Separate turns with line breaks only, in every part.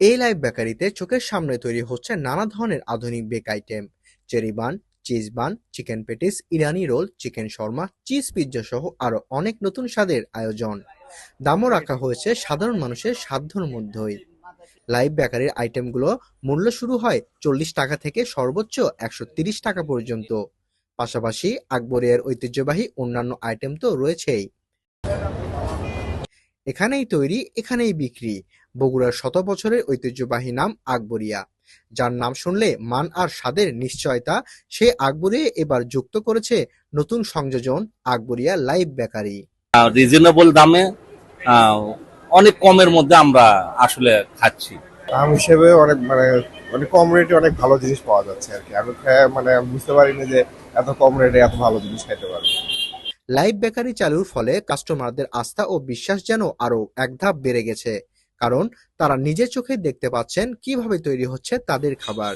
এই লাইভ বেকারিতে চোখের সামনে তৈরি হচ্ছে নানা ধরনের আধুনিক bake item cherry bun cheese bun chicken patties Irani roll chicken shawarma cheese pizza সহ আরও অনেক নতুন স্বাদের আয়োজন। দামও রাখা হয়েছে সাধারণ মানুষের সাধ্যর মধ্যেই। লাইভ বেকারির আইটেমগুলো মূল্য শুরু হয় চল্লিশ টাকা থেকে সর্বোচ্চ একশো টাকা পর্যন্ত। পাশাপাশি আকবরিয়ার ঐতিহ্যবাহী অন্যান্য আইটেম তো রয়েছেই। এখানেই তৈরি এখানেই বিক্রি। বগুড়ার শত বছরের ঐতিহ্যবাহী নাম আকবরিয়া। যার নাম শুনলে মান আর স্বাদের নিশ্চয়তা সে আকবরিয়া এবার যুক্ত করেছে নতুন সংযোজন আকবরিয়া লাইভ বেকারি।
রিজনেবল দামে আহ, অনেক কমের মধ্যে আমরা আসলে খাচ্ছি।
দাম হিসেবে অনেক মানে অনেক কম রেটে অনেক ভালো জিনিস পাওয়া যাচ্ছে আর কি। আমি মানে বুঝতে পারিনি যে এত কম রেটে এত ভালো জিনিস খাইতে পারব।
লাইভ বেকারি চালুর ফলে কাস্টমারদের আস্থা ও বিশ্বাস যেন আরও এক ধাপ বেড়ে গেছে। কারণ তারা নিজের চোখে দেখতে পাচ্ছেন কীভাবে তৈরি হচ্ছে তাদের খাবার।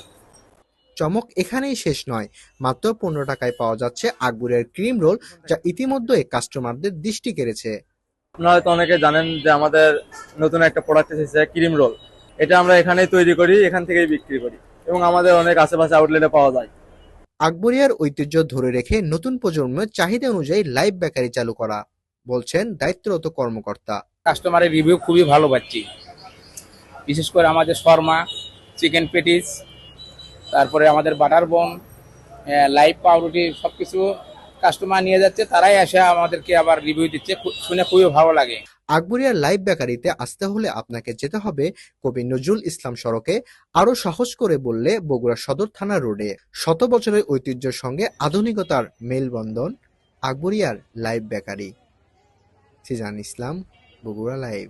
চমক এখানেই শেষ নয়। মাত্র পনেরো টাকায় পাওয়া যাচ্ছে আকবরের ক্রিম রোল, যা ইতিমধ্যে কাস্টমারদের দৃষ্টি কেড়েছে।
আপনারা হয়তো অনেকে জানেন যে আমাদের নতুন একটা প্রোডাক্ট এসেছে ক্রিম রোল। এটা আমরা এখানেই তৈরি করি, এখান থেকেই বিক্রি করি। এবং আমাদের অনেক আশেপাশে আউটলেটে পাওয়া যায়।
আকবরিয়ার ঐতিহ্য ধরে রেখে নতুন প্রজন্মের চাহিদা অনুযায়ী লাইভ বেকারি চালু করা, বলছেন দায়িত্বরত কর্মকর্তা।
কাস্টমারের রিভিউ খুবই ভালো পাচ্ছি। বিশেষ করে আমাদের শর্মা, চিকেন পেটিস, তারপরে আমাদের বাটার বন লাইভ পাউরুটি সব কিছু কাস্টমার নিয়ে যাচ্ছে, তারাই এসে আমাদেরকে আবার রিভিউ দিচ্ছে। শুনে খুবই ভালো লাগে।
আকবরিয়ার লাইভ বেকারিতে আসতে হলে আপনাকে যেতে হবে কবি নজরুল ইসলাম সড়কে আরও সহজ করে বললে বগুড়া সদর থানা রোডে। শত বছরের ঐতিহ্যের সঙ্গে আধুনিকতার মেলবন্ধন, আকবরিয়ার live bakery. Sizan Islam, Bogura live